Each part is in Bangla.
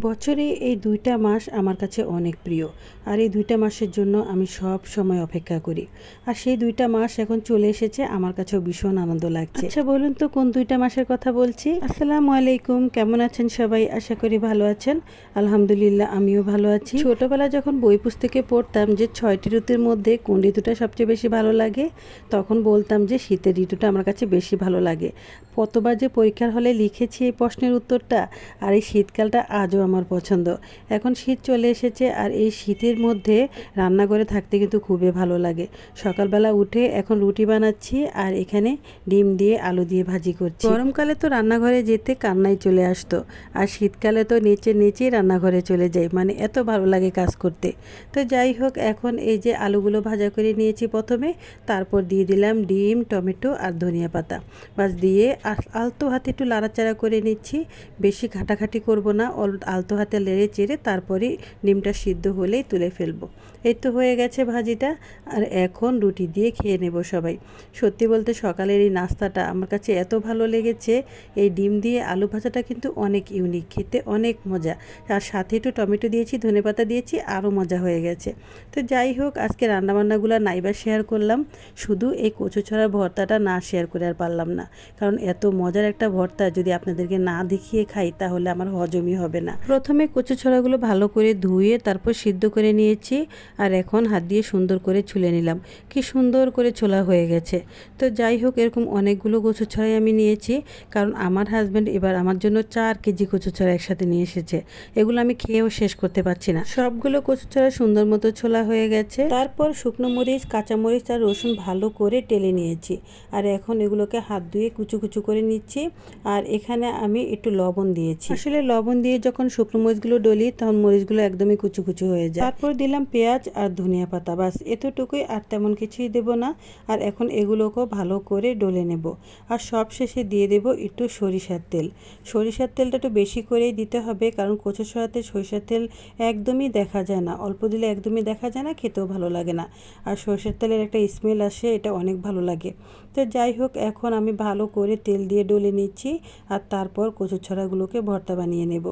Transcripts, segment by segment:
বছরে এই দুইটা মাস আমার কাছে অনেক প্রিয়। আর এই দুইটা মাসের জন্য আমি সব সময় অপেক্ষা করি। আর সেই দুইটা মাস এখন চলে এসেছে আমার কাছেও ভীষণ আনন্দ লাগছে। আচ্ছা বলুন তো কোন দুইটা মাসের কথা বলছি? আসসালামু আলাইকুম কেমন আছেন সবাই? আশা করি ভালো আছেন। আলহামদুলিল্লাহ আমিও ভালো আছি। ছোটবেলা যখন বই পুস্তকে পড়তাম যে ছয়টি ঋতুর মধ্যে কোন ঋতুটা সবচেয়ে বেশি ভালো লাগে তখন বলতাম যে শীতের ঋতুটা আমার কাছে বেশি ভালো লাগে। কতবার যে পরীক্ষার হলে লিখেছি এই প্রশ্নের উত্তরটা আর এই শীতকালটা আজও আমার পছন্দ। এখন শীত চলে এসেছে আর এই শীতের মধ্যে রান্নাঘরে থাকতে কিন্তু খুবই ভালো লাগে। সকালবেলা উঠে এখন রুটি বানাচ্ছি আর এখানে ডিম দিয়ে আলু দিয়ে ভাজি করছি। গরমকালে তো রান্নাঘরে যেতে কান্নাই চলে আসতো। আর শীতকালে তো নিচে নিচেই রান্নাঘরে চলে যাই। মানে এত ভালো লাগে কাজ করতে। তো যাই হোক, এখন এই যে আলুগুলো ভাজা করে নিয়েছি প্রথমে। তারপর দিয়ে দিলাম ডিম, টমেটো আর ধনিয়া পাতা। বাস দিয়ে আলতো হাতে একটু লাড়াচাড়া করে নিচ্ছি। বেশি ঘাটাঘাটি করব না। আলতো হাতে লেড়ে চেড়ে তারপরে ডিমটা সিদ্ধ হলেই তুলে ফেলব। এই তো হয়ে গেছে ভাজিটা। আর এখন রুটি দিয়ে খেয়ে নেব সবাই। সত্যি বলতে সকালের এই নাস্তাটা আমার কাছে এত ভালো লেগেছে। এই ডিম দিয়ে আলু ভাজাটা কিন্তু অনেক ইউনিক, খেতে অনেক মজা। আর সাথে একটু টমেটো দিয়েছি ধনেপাতা দিয়েছি, আরও মজা হয়ে গেছে। তো যাই হোক, আজকে রান্নাবান্নাগুলো নাইবার শেয়ার করলাম। শুধু এই কচু ছড়ার ভর্তাটা না শেয়ার করে আর পারলাম না। কারণ এত মজার একটা ভর্তা যদি আপনাদেরকে না দেখিয়ে খাই, তাহলে আমার হজমই হবে না। প্রথমে কচু ছড়াগুলো ভালো করে ধুয়ে তারপর সিদ্ধ করে নিয়েছি আর এখন হাত দিয়ে সুন্দর করে ছুলে নিলাম। কি সুন্দর করে ছোলা হয়ে গেছে। তো যাই হোক, এরকম অনেকগুলো কচু ছড়াই আমি নিয়েছি। কারণ আমার হাজব্যান্ড এবার আমার জন্য চার কেজি কচু ছড়া একসাথে নিয়ে এসেছে। এগুলো আমি খেয়েও শেষ করতে পারছি না। সবগুলো কচু ছড়া সুন্দর মতো ছোলা হয়ে গেছে। তারপর শুকনো মরিচ, কাঁচা মরিচ আর রসুন ভালো করে টেলে নিয়েছি। আর এখন এগুলোকে হাত ধুয়ে কুচু কুচু করে নিচ্ছি। আর এখানে আমি একটু লবণ দিয়েছি। আসলে লবণ দিয়ে যখন শুকনো মরিচগুলো ডলি, তখন মরিচগুলো একদমই কুচু কুচু হয়ে যায়। তারপর দিলাম পেঁয়াজ আর ধনিয়া পাতা। বাস, এতটুকুই আর তেমন কিছুই দেব না। আর এখন এগুলোকেও ভালো করে ডলে নেব। আর সব শেষে দিয়ে দেব একটু সরিষার তেল। সরিষার তেলটা একটু বেশি করেই দিতে হবে, কারণ কচু সরাতে সরিষার তেল একদমই দেখা যায় না। অল্প দিলে একদমই দেখা যায় না, খেতেও ভালো লাগে না। আর সরষের তেলের একটা স্মেল আসে, এটা অনেক ভালো লাগে। তো যাই হোক, এখন আমি ভালো করে তেল দিয়ে ডলে নিচ্ছি। আর তারপর কচু ছড়াগুলোকে ভর্তা বানিয়ে নেব।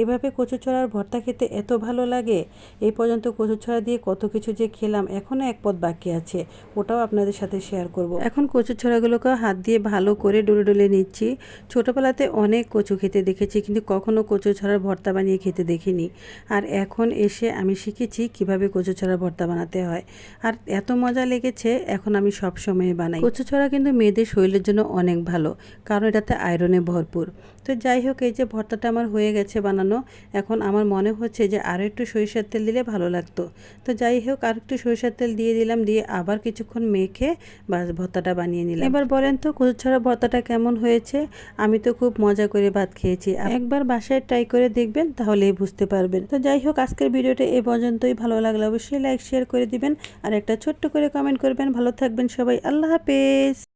এইভাবে কচু ছড়ার ভর্তা খেতে এত ভালো লাগে। এই পর্যন্ত কচু ছড়া দিয়ে কত কিছু যে খেলাম এখনও এক পদ বাকি আছে। ওটাও আপনাদের সাথে শেয়ার করব। এখন কচু ছড়াগুলোকে হাত দিয়ে ভালো করে ডলে ডলে নিচ্ছি। ছোটোবেলাতে অনেক কচু খেতে দেখেছি, কিন্তু কখনও কচু ছড়ার ভর্তা বানিয়ে খেতে দেখিনি। আর এখন এসে আমি শিখেছি কীভাবে কচু ছড়ার ভর্তা বানাতে হয়। আর এত মজা লেগেছে, এখন আমি সব সময় বানাই। কচু ছড়া কিন্তু মেয়েদের শরীরের জন্য অনেক ভালো, কারণ এটাতে আয়রনে ভরপুর। তো যাই হোক, এই যে ভর্তাটা আমার হয়ে গেছে বানানো, এখন আমার মনে হচ্ছে যে আরও একটু সরিষার তেল দিলে ভালো লাগতো। তো যাই হোক, আর একটু সরিষার তেল দিয়ে দিলাম, দিয়ে আবার কিছুক্ষণ মেখে বাস ভর্তাটা বানিয়ে নিলাম। এবার বলেন তো কচু ছড়া ভর্তাটা কেমন হয়েছে? আমি তো খুব মজা করে ভাত খেয়েছি। একবার বাসায় ট্রাই করে দেখবেন, তাহলেই বুঝতে পারবেন। তো যাই হোক, আজকের ভিডিওটা এ পর্যন্তই। ভালো লাগলে অবশ্যই লাইক, শেয়ার করে দিবেন, আর একটা ছোট্ট করে কমেন্ট করবেন। ভালো থাকবেন সবাই, আল্লাহ হাফেজ।